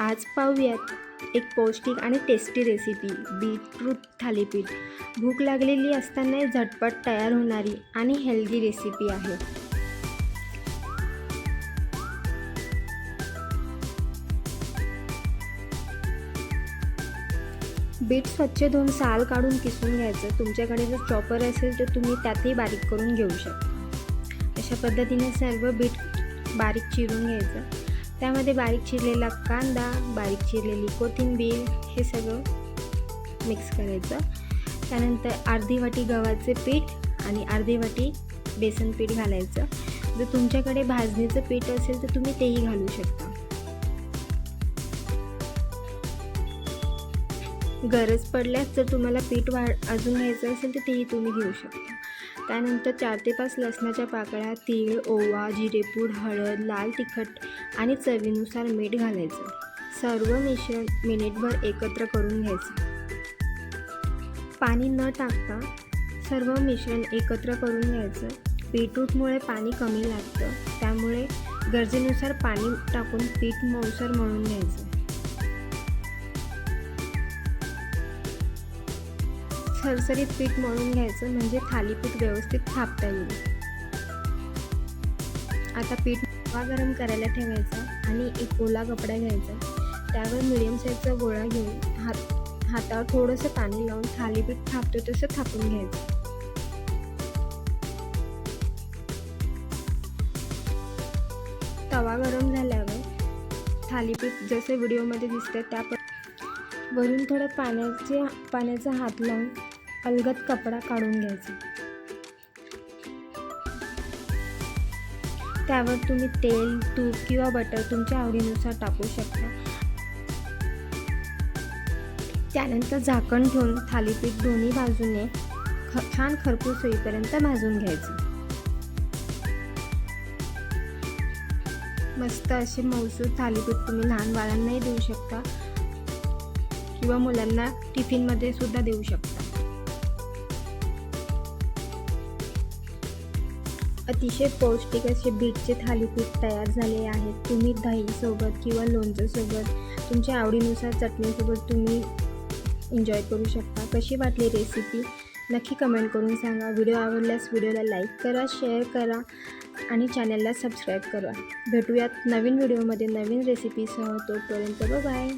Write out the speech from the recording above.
आज पाहूयात एक पौष्टिक आणि टेस्टी रेसिपी बीटरूट थालीपीठ. भूक लागलेली असताना झटपट तयार होणारी आणि हेल्दी रेसिपी आहे. बीट स्वच्छ धुवून साल काढून किसून घ्यायचं. तुमच्याकडे जर चॉपर असेल तर तुम्ही त्यातही बारीक करून घेऊ शकता. अशा पद्धतीने सर्व बीट बारीक चिरून घ्यायचं. त्यामध्ये बारीक चिरलेला कांदा बारीक चिरलेली कोथिंबीर हे सगळं मिक्स करायचं. त्यानंतर अर्धी वाटी गव्हाचे पीठ आणि अर्धी वाटी बेसन पीठ घालायचं. जर तुमच्याकडे भाजणीचं पीठ असेल तर तुम्ही तेही घालू शकता. गरज पडल्यास जर तुम्हाला पीठ वाढ अजून घ्यायचं असेल तर तेही तुम्ही घेऊ शकता. त्यानंतर चार ते पाच लसणाच्या पाकळ्या तीळ ओवा जिरेपूड हळद लाल तिखट आणि चवीनुसार मीठ घालायचं. सर्व मिश्रण मिनिटभर एकत्र करून घ्यायचं. पाणी न टाकता सर्व मिश्रण एकत्र करून घ्यायचं. बीटरूटमुळे पाणी कमी लागतं. त्यामुळे गरजेनुसार पाणी टाकून पीठ मऊसर मळून घ्यायचं. सरसरीत पीठ मळून घ्यायचं म्हणजे थालीपीठ व्यवस्थित थापता येईल. आता पीठ हवा गरम करायला ठेवायचा आणि एक ओला कपडा घ्यायचा. त्यावर मिडियम साईजचा गोळा घेऊन हात हातावर थोडंसं पाणी लावून थालीपीठ थापतो तसं थापून घ्यायचं. तवा गरम झाल्यावर थालीपीठ जसे व्हिडिओमध्ये दिसतं त्या वरून थोडं पाण्याचे पाण्याचा हात लावून अलगद कपडा काढून घ्यायचा. त्यावर तुम्ही तेल तूप किंवा बटर तुमच्या आवडीनुसार टाकू शकता. त्यानंतर झाकण ठेवून थालीपीठ दोन्ही बाजूने ख छान खरपूस होईपर्यंत भाजून घ्यायचं. मस्त असे मौसूर थालीपीठ तुम्ही लहान बाळांनाही देऊ शकता किंवा मुलांना टिफिनमध्ये सुद्धा देऊ शकता. अतिशय पौष्टिक असे बीटचे थालीपीठ तयार झाले आहेत तुम्ही दहीसोबत किंवा लोणच्यासोबत तुमच्या आवडीनुसार चटणीसोबत तुम्ही एन्जॉय करू शकता. कशी वाटली रेसिपी नक्की कमेंट करून सांगा. व्हिडिओ आवडल्यास व्हिडिओला लाईक करा शेअर करा आणि चॅनलला सबस्क्राईब करा. भेटूयात नवीन व्हिडिओमध्ये नवीन रेसिपीसह तोपर्यंत बाय